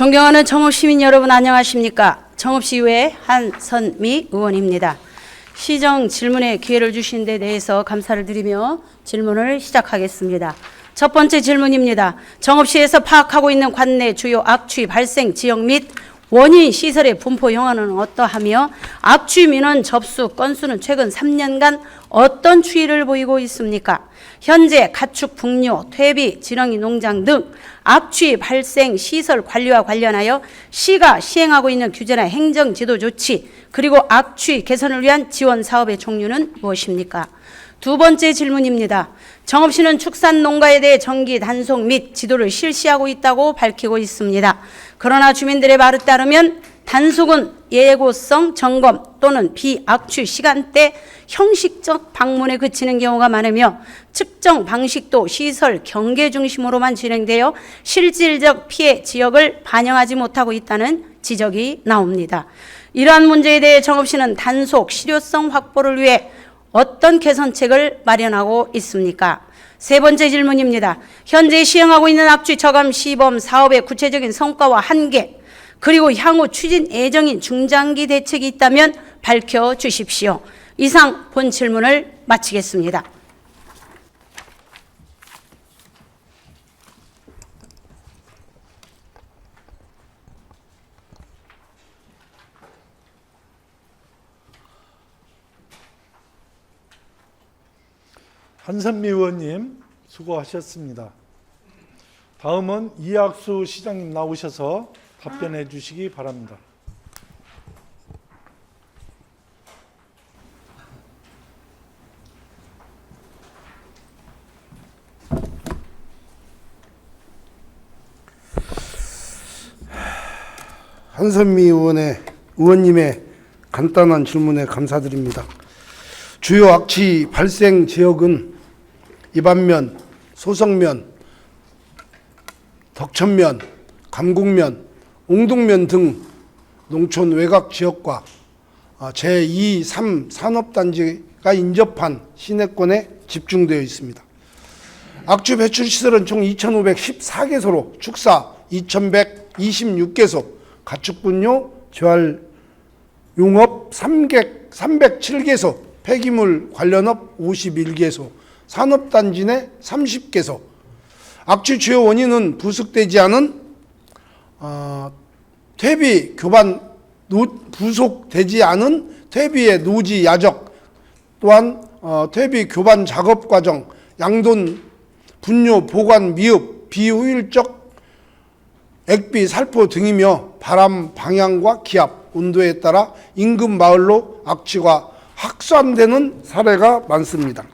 존경하는 정읍 시민 여러분 안녕하십니까? 정읍시의회 한선미 의원입니다. 시정 질문에 기회를 주신 데 대해서 감사를 드리며 질문을 시작하겠습니다. 첫 번째 질문입니다. 정읍시에서 파악하고 있는 관내 주요 악취 발생 지역 및 원인 시설의 분포 형화는 어떠하며 악취 민원 접수 건수는 최근 3년간 어떤 추이를 보이고 있습니까? 현재 가축 북료, 퇴비, 지렁이 농장 등 악취 발생 시설 관리와 관련하여 시가 시행하고 있는 규제나 행정 지도 조치 그리고 악취 개선을 위한 지원 사업의 종류는 무엇입니까? 두 번째 질문입니다. 정읍시는 축산 농가에 대해 정기 단속 및 지도를 실시하고 있다고 밝히고 있습니다. 그러나 주민들의 말에 따르면 단속은 예고성 점검 또는 비악취 시간대 형식적 방문에 그치는 경우가 많으며 측정 방식도 시설 경계 중심으로만 진행되어 실질적 피해 지역을 반영하지 못하고 있다는 지적이 나옵니다. 이러한 문제에 대해 정읍시는 단속 실효성 확보를 위해 어떤 개선책을 마련하고 있습니까? 세 번째 질문입니다. 현재 시행하고 있는 악취 저감 시범 사업의 구체적인 성과와 한계, 그리고 향후 추진 예정인 중장기 대책이 있다면 밝혀 주십시오. 이상 본 질문을 마치겠습니다. 한선미 의원님 수고하셨습니다. 다음은 이학수 시장님 나오셔서 답변해 주시기 바랍니다. 한선미 의원의 의원님의 간단한 질문에 감사드립니다. 주요 악취 발생 지역은 이반면, 소성면, 덕천면, 감곡면, 옹동면 등 농촌 외곽 지역과 아, 제2, 3 산업단지가 인접한 시내권에 집중되어 있습니다. 악취 배출 시설은 총 2,514개소로 축사 2,126개소, 가축분뇨, 재활 용업 300, 307개소, 폐기물 관련업 51개소, 산업단지 내 30개소. 악취 주요 원인은 부숙되지 않은 어, 퇴비 교반 노, 부속되지 않은 퇴비의 노지 야적 또한 어, 퇴비 교반 작업 과정 양돈 분뇨 보관 미흡 비효율적 액비 살포 등이며 바람 방향과 기압 온도에 따라 인근 마을로 악취가 확산되는 사례가 많습니다.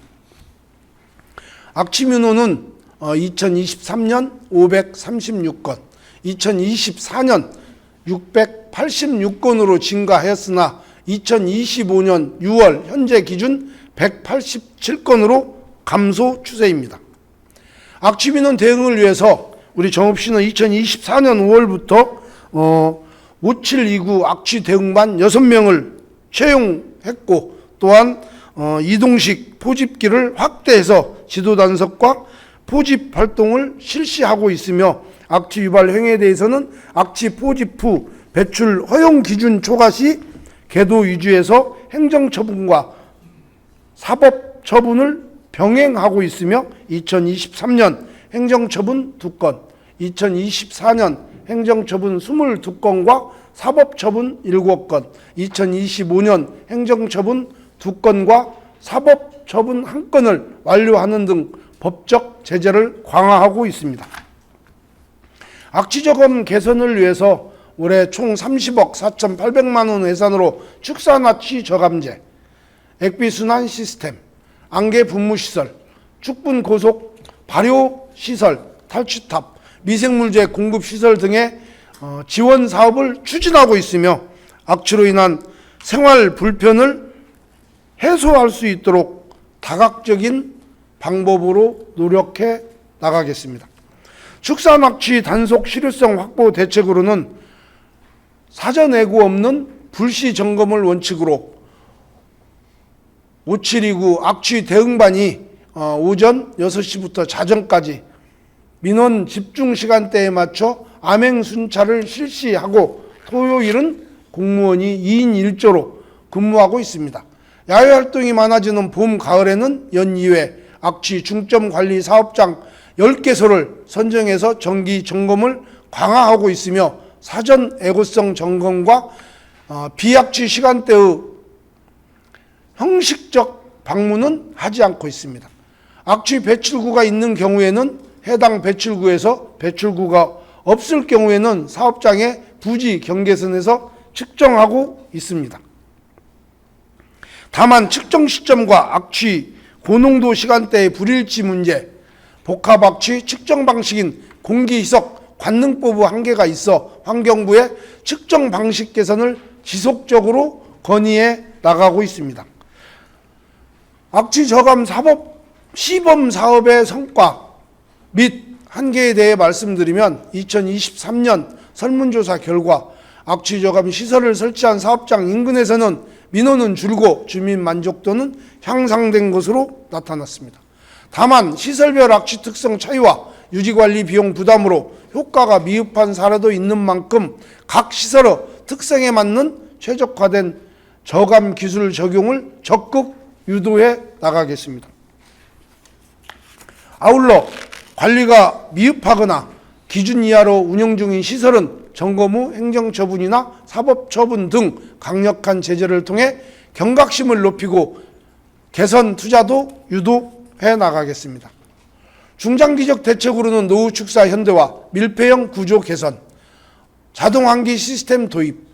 악취 민원은 2023년 536건, 2024년 686건으로 증가하였으나 2025년 6월 현재 기준 187건으로 감소 추세입니다. 악취 민원 대응을 위해서 우리 정읍시는 2024년 5월부터 어, 5729 악취 대응반 6명을 채용했고 또한 어, 이동식 포집기를 확대해서 지도 단속과 포집 활동을 실시하고 있으며 악취 유발 행위에 대해서는 악취 포집 후 배출 허용 기준 초과 시 계도 위주에서 행정 처분과 사법 처분을 병행하고 있으며 2023년 행정 처분 2건, 2024년 행정 처분 22건과 사법 처분 7건, 2025년 행정 처분 2건과 사법 처분 1건을 완료하는 등 법적 제재를 강화하고 있습니다. 악취저감 개선을 위해서 올해 총 30억 4,800만 원 예산으로 축산악취 저감제, 액비순환 시스템, 안개 분무시설, 축분 고속 발효 시설, 탈취탑, 미생물제 공급 시설 등의 어, 지원 사업을 추진하고 있으며 악취로 인한 생활 불편을 해소할 수 있도록 다각적인 방법으로 노력해 나가겠습니다. 축산 악취 단속 실효성 확보 대책으로는 사전 예고 없는 불시 점검을 원칙으로 5729 악취 대응반이 어, 오전 6시부터 자정까지 민원 집중 시간대에 맞춰 암행 순찰을 실시하고 토요일은 공무원이 2인 1조로 근무하고 있습니다. 야외 활동이 많아지는 봄, 가을에는 연 2회 악취 중점 관리 사업장 10개소를 선정해서 정기 점검을 강화하고 있으며 사전 애고성 점검과 어, 비악취 시간대의 형식적 방문은 하지 않고 있습니다. 악취 배출구가 있는 경우에는 해당 배출구에서 배출구가 없을 경우에는 사업장의 부지 경계선에서 측정하고 있습니다. 다만 측정 시점과 악취 고농도 시간대의 불일치 문제, 복합 악취 측정 방식인 공기희석 관능법의 한계가 있어 환경부의 측정 방식 개선을 지속적으로 건의해 나가고 있습니다. 악취 저감 사법 시범 사업의 성과 및 한계에 대해 말씀드리면 2023년 설문조사 결과 악취 저감 시설을 설치한 사업장 인근에서는 민원은 줄고 주민 만족도는 향상된 것으로 나타났습니다. 다만 시설별 악취 특성 차이와 유지관리 비용 부담으로 효과가 미흡한 사례도 있는 만큼 각 시설의 특성에 맞는 최적화된 저감 기술 적용을 적극 유도해 나가겠습니다. 아울러 관리가 미흡하거나 기준 이하로 운영 중인 시설은 점검 후 행정 처분이나 사법 처분 등 강력한 제재를 통해 경각심을 높이고 개선 투자도 유도 해 나가겠습니다. 중장기적 대책으로는 노후 축사 현대화, 밀폐형 구조 개선, 자동 환기 시스템 도입,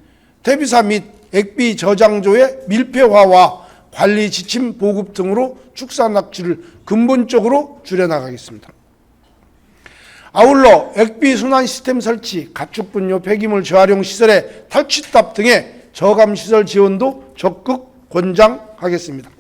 퇴비사 및 액비 저장조의 밀폐화와 관리 지침 보급 등으로 축사 낙지를 근본적으로 줄여나가겠습니다. 아울러 액비 순환 시스템 설치, 가축 분뇨 폐기물 재활용 시설의 탈취탑 등의 저감 시설 지원도 적극 권장하겠습니다.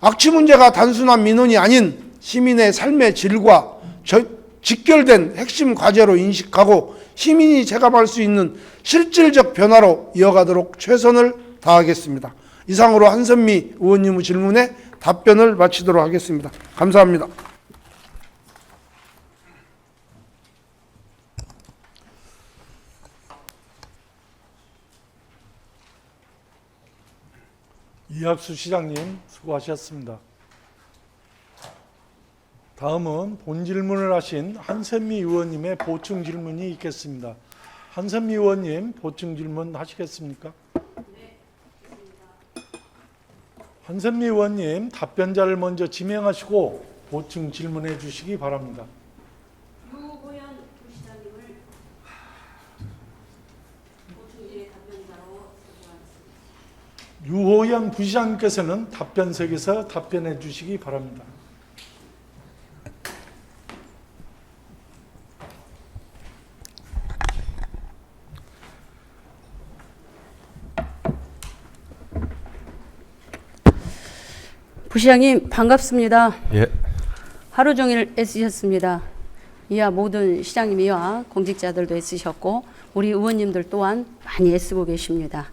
악취 문제가 단순한 민원이 아닌 시민의 삶의 질과 저- 직결된 핵심 과제로 인식하고 시민이 체감할 수 있는 실질적 변화로 이어가도록 최선을 다하겠습니다. 이상으로 한선미 의원님의 질문에 답변을 마치도록 하겠습니다. 감사합니다. 이학수 시장님 수고하셨습니다. 다음은 본 질문을 하신 한선미 의원님의 보충 질문이 있겠습니다. 한선미 의원님 보충 질문 하시겠습니까? 한선미 의원님 답변자를 먼저 지명하시고 보충 질문해 주시기 바랍니다. 유호연 부시장님을 보충질의 답변자로 선정하겠습니다. 유호영 부시장님께서는 답변석에서 답변해 주시기 바랍니다. 부시장님 반갑습니다. 예, 하루 종일 애쓰셨습니다. 이와 모든 시장님이와 공직자들도 애쓰셨고 우리 의원님들 또한 많이 애쓰고 계십니다.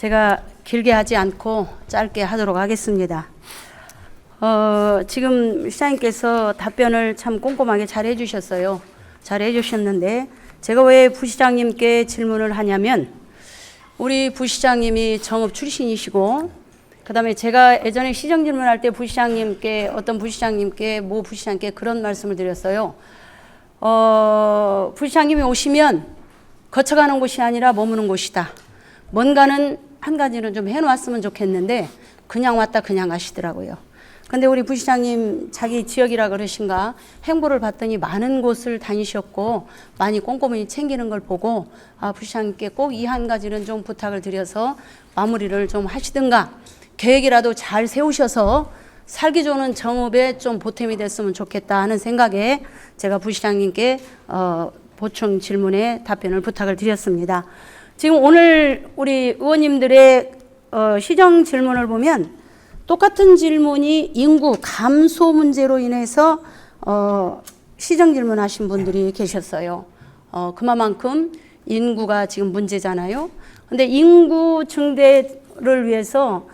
제가 길게 하지 않고 짧게 하도록 하겠습니다. 어, 지금 시장님께서 답변을 참 꼼꼼하게 잘 해주셨어요. 잘 해주셨는데 제가 왜 부시장님께 질문을 하냐면 우리 부시장님이 정읍 출신이시고 그다음에 제가 예전에 시정 질문할 때 부시장님께 어떤 부시장님께 모 부시장님께 그런 말씀을 드렸어요. 어, 부시장님이 오시면 거쳐가는 곳이 아니라 머무는 곳이다. 뭔가는 한 가지는 좀 해놓았으면 좋겠는데 그냥 왔다 그냥 가시더라고요. 근데 우리 부시장님 자기 지역이라 그러신가 행보를 봤더니 많은 곳을 다니셨고 많이 꼼꼼히 챙기는 걸 보고 아 부시장님께 꼭 이 한 가지는 좀 부탁을 드려서 마무리를 좀 하시든가 계획이라도 잘 세우셔서 살기 좋은 정읍에 좀 보탬이 됐으면 좋겠다 하는 생각에 제가 부시장님께 어, 보충 질문에 답변을 부탁을 드렸습니다. 지금 오늘 우리 의원님들의 어, 시정 질문을 보면 똑같은 질문이 인구 감소 문제로 인해서 어, 시정 질문하신 분들이 계셨어요. 어, 그만큼 인구가 지금 문제잖아요. 근데 인구 증대를 위해서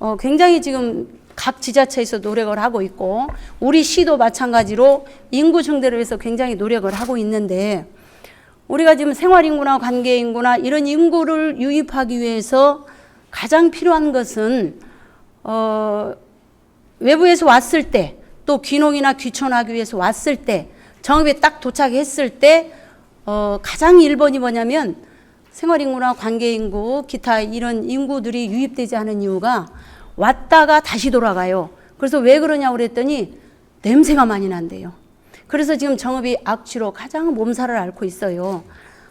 어, 굉장히 지금 각 지자체에서 노력을 하고 있고 우리 시도 마찬가지로 인구 증대를 위해서 굉장히 노력을 하고 있는데 우리가 지금 생활 인구나 관계 인구나 이런 인구를 유입하기 위해서 가장 필요한 것은 어, 외부에서 왔을 때 또 귀농이나 귀촌하기 위해서 왔을 때 정읍에 딱 도착했을 때 어, 가장 1번이 뭐냐면 생활인구나 관계인구 기타 이런 인구들이 유입되지 않은 이유가 왔다가 다시 돌아가요. 그래서 왜 그러냐고 그랬더니 냄새가 많이 난대요. 그래서 지금 정읍이 악취로 가장 몸살을 앓고 있어요.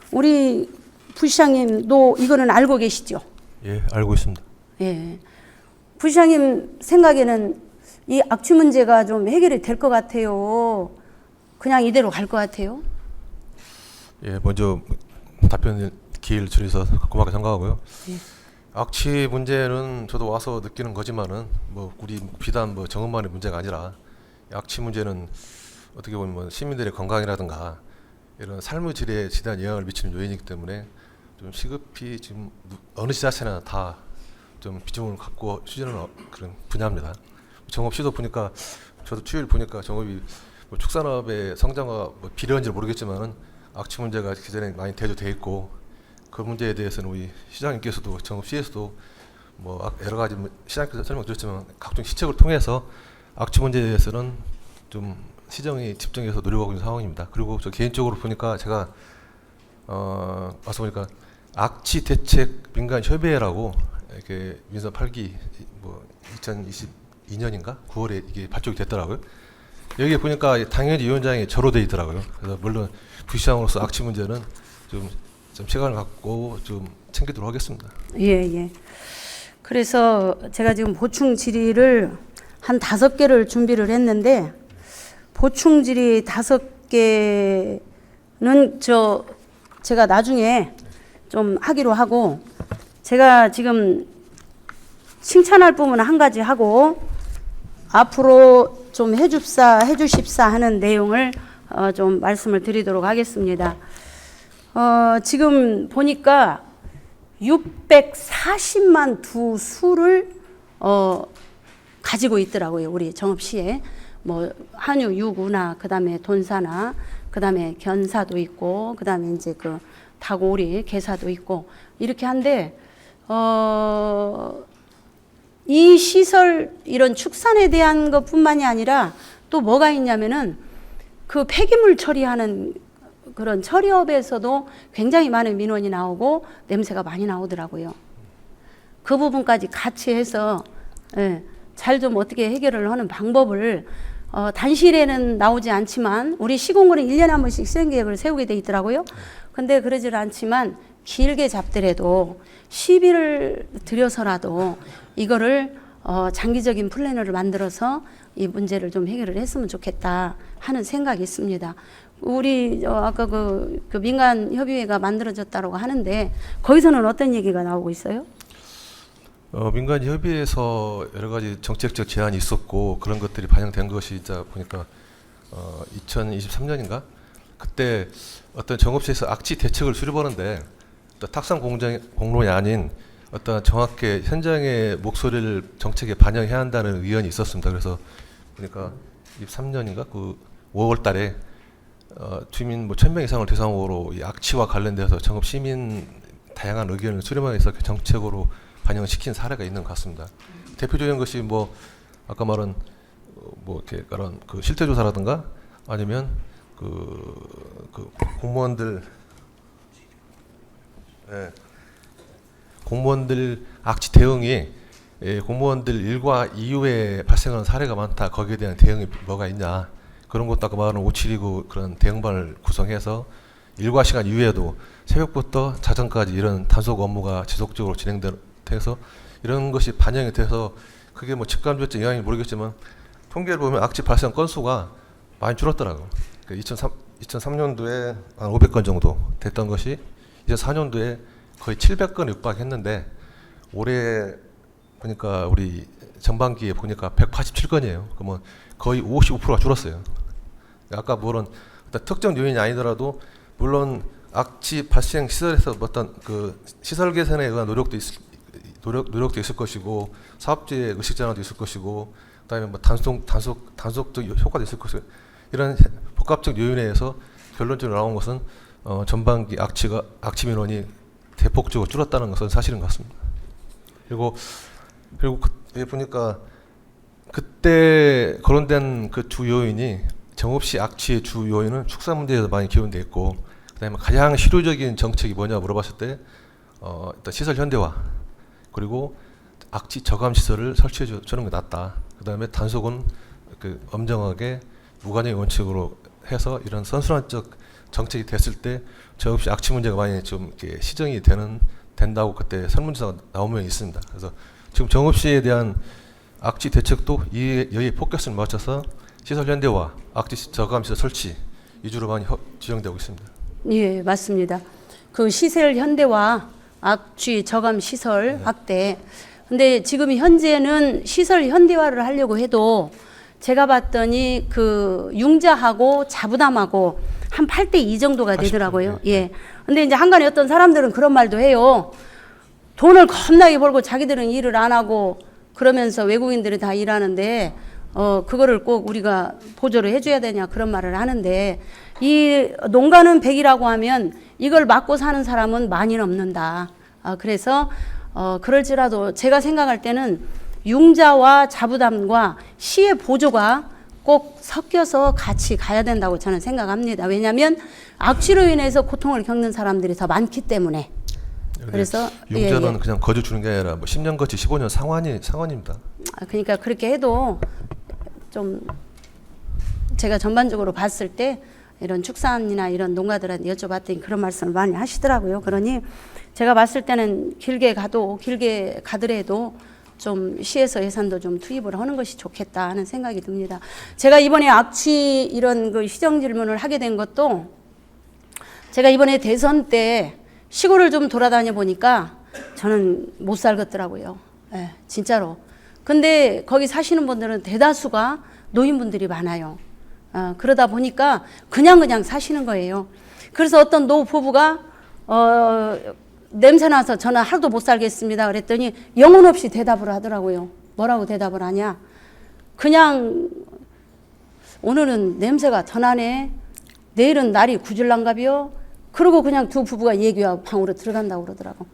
우리 부시장님도 이거는 알고 계시죠? 예, 알고 있습니다. 예. 부시장님 생각에는 이 악취 문제가 좀 해결이 될 것 같아요. 그냥 이대로 갈 것 같아요. 예, 먼저 답변 기회를 주셔서 고맙게 생각하고요. 예. 악취 문제는 저도 와서 느끼는 거지만은 뭐 우리 비단 뭐 정읍만의 문제가 아니라 이 악취 문제는 어떻게 보면 뭐 시민들의 건강이라든가 이런 삶의 질에 지대한 영향을 미치는 요인이기 때문에 좀 시급히 지금 누- 어느 지자체나 다 좀 비중을 갖고 추진하는 어- 그런 분야입니다. 정읍시도 보니까 저도 추이를 보니까 정읍이 뭐 축산업의 성장과 뭐 비례한지 모르겠지만은 악취 문제가 기존에 많이 대두돼 있고 그 문제에 대해서는 우리 시장님께서도 정읍시에서도 뭐 악- 여러 가지 뭐 시장님께서 설명드렸지만 각종 시책을 통해서 악취 문제에 대해서는 좀 시정이 집중해서 노력하고 있는 상황입니다. 그리고 저 개인적으로 보니까 제가 어 와서 보니까 악취 대책 민간 협의회라고 이렇게 민선 8기 뭐 2022년인가 9월에 이게 발족이 됐더라고요. 여기 보니까 당연히 위원장이 저로 돼 있더라고요. 그래서 물론 부시장으로서 악취 문제는 좀, 좀 시간을 갖고 좀 챙기도록 하겠습니다. 예, 예. 그래서 제가 지금 보충 질의를 한 다섯 개를 준비를 했는데 보충 질의 다섯 개는 저 제가 나중에 좀 하기로 하고 제가 지금 칭찬할 부분 한 가지 하고 앞으로 좀 해줍사 해주십사 하는 내용을 어, 좀 말씀을 드리도록 하겠습니다. 어, 지금 보니까 640만 두 수를 어, 가지고 있더라고요. 우리 정읍시에 뭐 한유 유구나 그다음에 돈사나 그다음에 견사도 있고 그다음에 이제 그 다고리 개사도 있고 이렇게 한데 어, 이 시설 이런 축산에 대한 것뿐만이 아니라 또 뭐가 있냐면은 그 폐기물 처리하는 그런 처리업에서도 굉장히 많은 민원이 나오고 냄새가 많이 나오더라고요. 그 부분까지 같이 해서 예, 잘 좀 어떻게 해결을 하는 방법을 어, 단실에는 나오지 않지만 우리 시공군은 1년에 한 번씩 시행 계획을 세우게 돼 있더라고요. 근데 그러질 않지만 길게 잡더라도 시비를 들여서라도 이거를 어, 장기적인 플래너를 만들어서 이 문제를 좀 해결을 했으면 좋겠다 하는 생각이 있습니다. 우리 어, 아까 그, 그 민간 협의회가 만들어졌다고 하는데 거기서는 어떤 얘기가 나오고 있어요? 어, 민간 협의회에서 여러 가지 정책적 제안이 있었고 그런 것들이 반영된 것이 이제 보니까 어, 2023년인가 그때 어떤 정업시에서 악취 대책을 수립하는데 또 탁상 공장 공론이 아닌 어떤 정확히 현장의 목소리를 정책에 반영해야 한다는 의견이 있었습니다. 그래서 보니까 23년인가 그 5월달에 어, 주민 뭐 1000명 이상을 대상으로 이 악취와 관련돼서 정업 시민 다양한 의견을 수렴해서 그 정책으로 반영시킨 사례가 있는 것 같습니다. 대표적인 것이 뭐 아까 말한 어, 뭐 이렇게 그런 그 실태 조사라든가 아니면 그, 그 공무원들 예, 공무원들 악취 대응이 예, 공무원들 일과 이후에 발생하는 사례가 많다. 거기에 대한 대응이 뭐가 있냐. 그런 것도 아까 말한 579 그런 대응반을 구성해서 일과 시간 이후에도 새벽부터 자정까지 이런 단속 업무가 지속적으로 진행 돼서 이런 것이 반영이 돼서 그게 뭐 직간접적 영향이 모르겠지만 통계를 보면 악취 발생 건수가 많이 줄었더라고요. 그 2003, 2003년도에 한 500건 정도 됐던 것이 2004년도에 거의 700건 육박했는데 올해 보니까 우리 전반기에 보니까 187건이에요. 그러면 거의 55%가 줄었어요. 아까 어떤 특정 요인이 아니더라도 물론 악취 발생 시설에서 어떤 그 시설 개선에 의한 노력도 있을 노력 노력도 있을 것이고 사업주의 의식 전환도 있을 것이고 그다음에 뭐 단속 단속 단속적 효과도 있을 것이고 이런 복합적 요인에 의해서 결론적으로 나온 것은 어, 전반기 악취가 악취 민원이 대폭적으로 줄었다는 것은 사실인 것 같습니다. 그리고 그리고 그때 보니까 그때 거론된 그 주 요인이 정읍시 악취의 주 요인은 축사 문제에서 많이 기원돼 있고 그다음에 가장 실효적인 정책이 뭐냐 물어봤을 때 어, 일단 시설 현대화 그리고 악취 저감 시설을 설치해 주- 주는 게 낫다. 그다음에 단속은 그 엄정하게 무관의 원칙으로 해서 이런 선순환적 정책이 됐을 때 정읍시 악취 문제가 많이 좀 이렇게 시정이 되는 된다고 그때 설문조사가 나온 면이 있습니다. 그래서 지금 정읍시에 대한 악취 대책도 이 여기 포커스를 맞춰서 시설 현대화, 악취 저감 시설 설치 위주로 많이 허- 지정되고 있습니다. 예, 맞습니다. 그 시설 현대화, 악취 저감 시설 확대. 근데 지금 현재는 시설 현대화를 하려고 해도 제가 봤더니 그 융자하고 자부담하고 한 8대 2 정도가 80%, 되더라고요. 예. 근데 이제 한간에 어떤 사람들은 그런 말도 해요. 돈을 겁나게 벌고 자기들은 일을 안 하고 그러면서 외국인들이 다 일하는데 어 그거를 꼭 우리가 보조를 해줘야 되냐 그런 말을 하는데 이 농가는 100이라고 하면 이걸 맞고 사는 사람은 많이 넘는다. 아 그래서 어 그럴지라도 제가 생각할 때는 융자와 자부담과 시의 보조가 꼭 섞여서 같이 가야 된다고 저는 생각합니다. 왜냐하면 악취로 인해서 고통을 겪는 사람들이 더 많기 때문에. 그래서 예, 융자는 예. 그냥 거저 주는 게 아니라 뭐 10년 거치 15년 상환이 상환입니다. 아, 그러니까 그렇게 해도 좀 제가 전반적으로 봤을 때 이런 축산이나 이런 농가들한테 여쭤봤더니 그런 말씀을 많이 하시더라고요. 그러니 제가 봤을 때는 길게 가도 길게 가더라도 좀 시에서 예산도 좀 투입을 하는 것이 좋겠다 하는 생각이 듭니다. 제가 이번에 악취 이런 그 시정 질문을 하게 된 것도 제가 이번에 대선 때 시골을 좀 돌아다녀 보니까 저는 못 살겠더라고요. 예, 진짜로. 근데 거기 사시는 분들은 대다수가 노인분들이 많아요. 어, 그러다 보니까 그냥 그냥 사시는 거예요. 그래서 어떤 노 부부가 어, 냄새 나서 저는 하루도 못 살겠습니다. 그랬더니 영혼 없이 대답을 하더라고요. 뭐라고 대답을 하냐? 그냥 오늘은 냄새가 더 나네. 내일은 날이 구질난가비요. 그러고 그냥 두 부부가 얘기하고 방으로 들어간다고 그러더라고.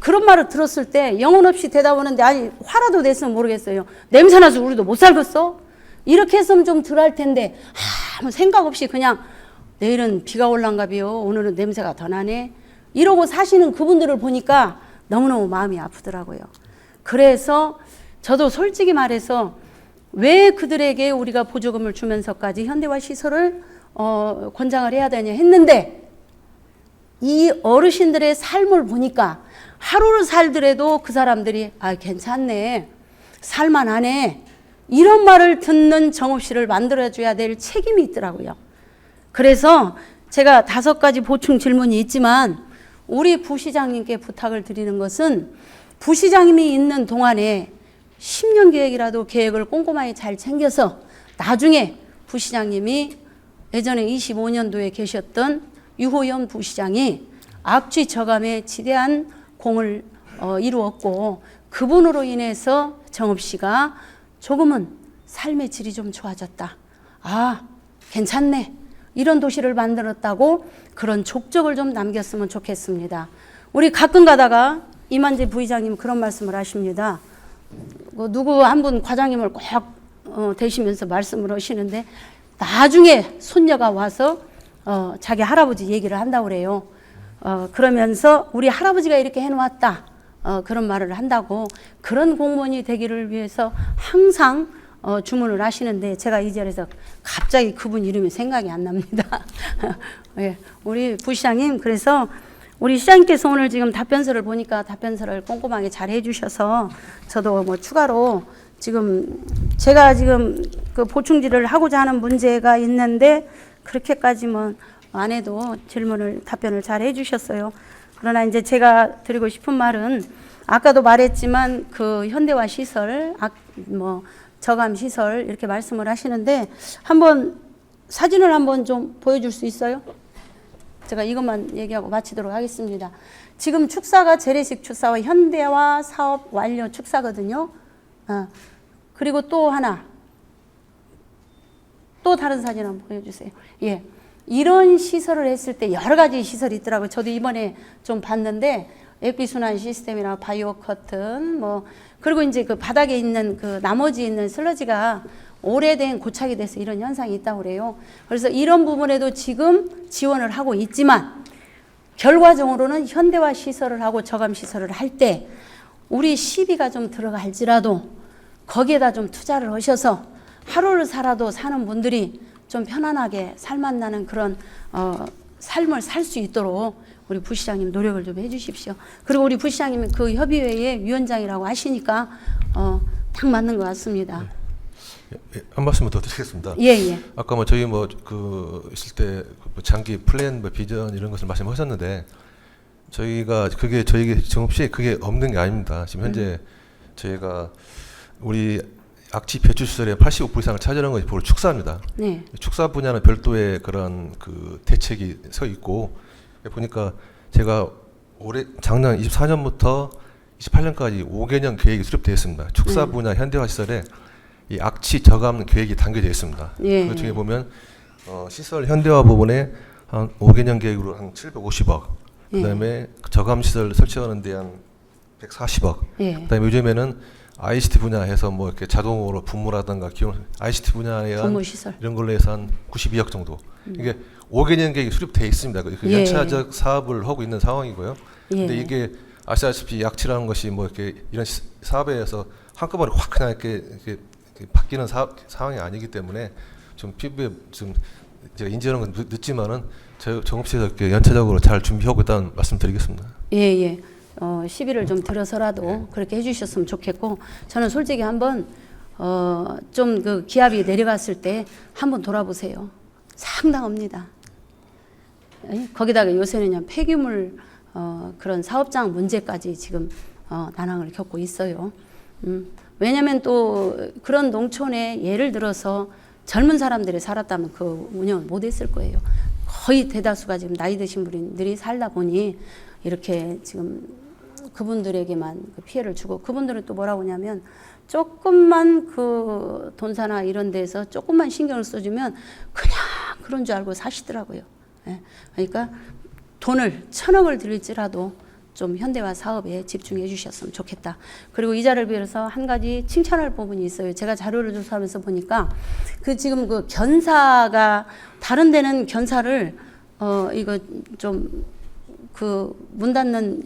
그런 말을 들었을 때 영혼 없이 대답하는데 아니 화라도 냈으면 모르겠어요. 냄새 나서 우리도 못 살겠어? 이렇게 했으면 좀 덜 할 텐데 아무 생각 없이 그냥 내일은 비가 올란가 비요. 오늘은 냄새가 더 나네. 이러고 사시는 그분들을 보니까 너무너무 마음이 아프더라고요. 그래서 저도 솔직히 말해서 왜 그들에게 우리가 보조금을 주면서까지 현대화 시설을 어, 권장을 해야 되냐 했는데 이 어르신들의 삶을 보니까 하루를 살더라도 그 사람들이 아 괜찮네 살만하네 이런 말을 듣는 정읍시를 만들어줘야 될 책임이 있더라고요. 그래서 제가 다섯 가지 보충 질문이 있지만 우리 부시장님께 부탁을 드리는 것은 부시장님이 있는 동안에 10년 계획이라도 계획을 꼼꼼하게 잘 챙겨서 나중에 부시장님이 예전에 25년도에 계셨던 유호연 부시장이 악취 저감에 지대한 공을 어, 이루었고 그분으로 인해서 정읍시가 조금은 삶의 질이 좀 좋아졌다. 아, 괜찮네. 이런 도시를 만들었다고 그런 족적을 좀 남겼으면 좋겠습니다. 우리 가끔 가다가 이만재 부의장님 그런 말씀을 하십니다. 뭐 누구 한 분 과장님을 꼭 어, 대시면서 말씀을 하시는데 나중에 손녀가 와서 어, 자기 할아버지 얘기를 한다고 그래요. 어, 그러면서 우리 할아버지가 이렇게 해놓았다. 어, 그런 말을 한다고 그런 공무원이 되기를 위해서 항상 어, 주문을 하시는데 제가 이 자리에서 갑자기 그분 이름이 생각이 안 납니다. 예, 우리 부시장님 그래서 우리 시장님께서 오늘 지금 답변서를 보니까 답변서를 꼼꼼하게 잘 해주셔서 저도 뭐 추가로 지금 제가 지금 그 보충질을 하고자 하는 문제가 있는데 그렇게까지 뭐 안 해도 질문을 답변을 잘 해주셨어요. 그러나 이제 제가 드리고 싶은 말은 아까도 말했지만 그 현대화 시설, 악, 뭐 저감 시설 이렇게 말씀을 하시는데 한번 사진을 한번 좀 보여줄 수 있어요? 제가 이것만 얘기하고 마치도록 하겠습니다. 지금 축사가 재래식 축사와 현대화 사업 완료 축사거든요. 어, 그리고 또 하나, 또 다른 사진 한번 보여주세요. 예. 이런 시설을 했을 때 여러 가지 시설이 있더라고요. 저도 이번에 좀 봤는데 액비순환 시스템이나 바이오 커튼 뭐 그리고 이제 그 바닥에 있는 그 나머지 있는 슬러지가 오래된 고착이 돼서 이런 현상이 있다고 그래요. 그래서 이런 부분에도 지금 지원을 하고 있지만 결과적으로는 현대화 시설을 하고 저감 시설을 할 때 우리 시비가 좀 들어갈지라도 거기에다 좀 투자를 하셔서 하루를 살아도 사는 분들이 좀 편안하게 살만나는 그런 어, 삶을 살 수 있도록 우리 부시장님 노력을 좀 해주십시오. 그리고 우리 부시장님이 그 협의회의 위원장이라고 하시니까 어, 딱 맞는 것 같습니다. 예, 한 말씀 더 드리겠습니다. 예 예. 아까 뭐 저희 뭐 그 있을 때뭐 장기 플랜 뭐 비전 이런 것을 말씀하셨는데 저희가 그게 저희 정없이 그게 없는 게 아닙니다. 지금 현재 저희가 우리 악취 배출 시설의 85% 이상을 차지하는 것이 바로 축사입니다. 네. 축사 분야는 별도의 그런 그 대책이 서 있고 보니까 제가 올해 작년 24년부터 28년까지 5개년 계획이 수립되어 있습니다. 축사 네. 분야 현대화 시설에 이 악취 저감 계획이 담겨져 있습니다. 예. 그 중에 보면 어, 시설 현대화 부분에 한 5개년 계획으로 한 750억, 예. 그다음에 저감 시설 설치하는 데 한 140억, 예. 그다음에 요즘에는 ICT 분야에서 뭐 이렇게 자동으로 분무라든가 기용 ICT 분야에 한 시설. 이런 걸로 해서 한 92억 정도. 이게 5개년 계획이 수립돼 있습니다. 그 음. 예. 연차적 사업을 하고 있는 상황이고요. 근데 예. 이게 아시다시피 약치라는 것이 뭐 이렇게 이런 시- 사업에서 한꺼번에 확 그냥 이렇게, 이렇게, 이렇게 바뀌는 사, 상황이 아니기 때문에 좀 피부에 좀 제가 인지하는 건 늦, 늦지만은 저 정업시에서 이렇게 연차적으로 잘 준비하고 있다는 말씀드리겠습니다. 예, 예. 어, 시비를 좀 들어서라도 그렇게 해주셨으면 좋겠고, 저는 솔직히 한번, 어, 좀 그 기압이 내려갔을 때 한번 돌아보세요. 상당합니다. 예? 거기다가 요새는요, 폐기물, 어, 그런 사업장 문제까지 지금, 어, 난항을 겪고 있어요. 음, 왜냐면 또 그런 농촌에 예를 들어서 젊은 사람들이 살았다면 그 운영을 못 했을 거예요. 거의 대다수가 지금 나이 드신 분들이 살다 보니 이렇게 지금 그분들에게만 그 피해를 주고 그분들은 또 뭐라고 하냐면 조금만 그 돈사나 이런 데서 조금만 신경을 써주면 그냥 그런 줄 알고 사시더라고요. 예. 그러니까 돈을 천억을 들일지라도 좀 현대화 사업에 집중해 주셨으면 좋겠다. 그리고 이 자리를 빌어서 한 가지 칭찬할 부분이 있어요. 제가 자료를 조사하면서 보니까 그 지금 그 견사가 다른 데는 견사를 어 이거 좀 그 문 닫는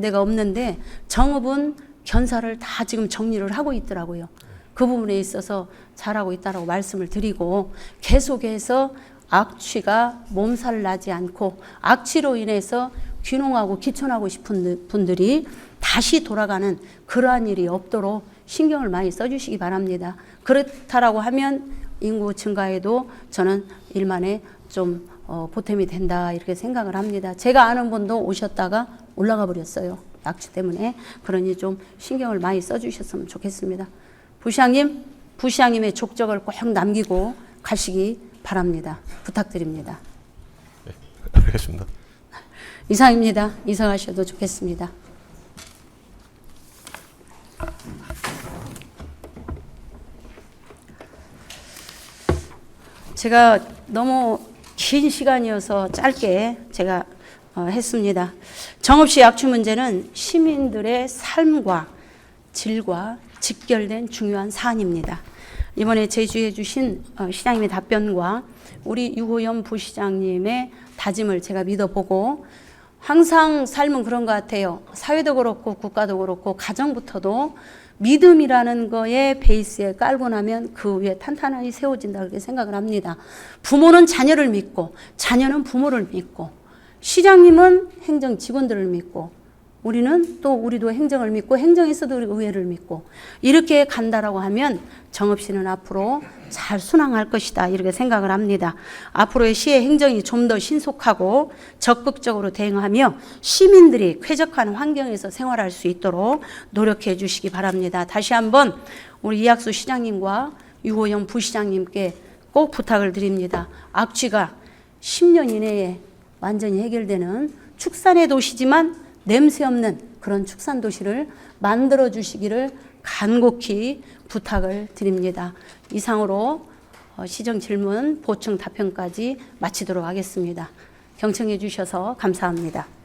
데가 없는데 정읍은 견사를 다 지금 정리를 하고 있더라고요. 그 부분에 있어서 잘하고 있다라고 말씀을 드리고 계속해서 악취가 몸살 나지 않고 악취로 인해서 귀농하고 기촌하고 싶은 분들이 다시 돌아가는 그러한 일이 없도록 신경을 많이 써주시기 바랍니다. 그렇다라고 하면 인구 증가에도 저는 일만에 좀 어, 보탬이 된다 이렇게 생각을 합니다. 제가 아는 분도 오셨다가 올라가 버렸어요. 악취 때문에 그러니 좀 신경을 많이 써주셨으면 좋겠습니다. 부시장님, 부시장님의 족적을 꼭 남기고 가시기 바랍니다. 부탁드립니다. 알겠습니다. 이상입니다. 이상하셔도 좋겠습니다. 제가 너무 긴 시간이어서 짧게 제가 어, 했습니다. 정읍시 약취 문제는 시민들의 삶과 질과 직결된 중요한 사안입니다. 이번에 제주해 주신 어, 시장님의 답변과 우리 유호연 부시장님의 다짐을 제가 믿어보고 항상 삶은 그런 것 같아요. 사회도 그렇고 국가도 그렇고 가정부터도 믿음이라는 거에 베이스에 깔고 나면 그 위에 탄탄하게 세워진다 그렇게 생각을 합니다. 부모는 자녀를 믿고 자녀는 부모를 믿고 시장님은 행정 직원들을 믿고 우리는 또 우리도 행정을 믿고 행정에서도 우리 의회를 믿고 이렇게 간다라고 하면 정읍시는 앞으로 잘 순항할 것이다 이렇게 생각을 합니다. 앞으로의 시의 행정이 좀 더 신속하고 적극적으로 대응하며 시민들이 쾌적한 환경에서 생활할 수 있도록 노력해 주시기 바랍니다. 다시 한번 우리 이학수 시장님과 유호영 부시장님께 꼭 부탁을 드립니다. 악취가 10년 이내에 완전히 해결되는 축산의 도시지만 냄새 없는 그런 축산 도시를 만들어 주시기를 간곡히 부탁을 드립니다. 이상으로 어, 시정 질문 보충 답변까지 마치도록 하겠습니다. 경청해 주셔서 감사합니다.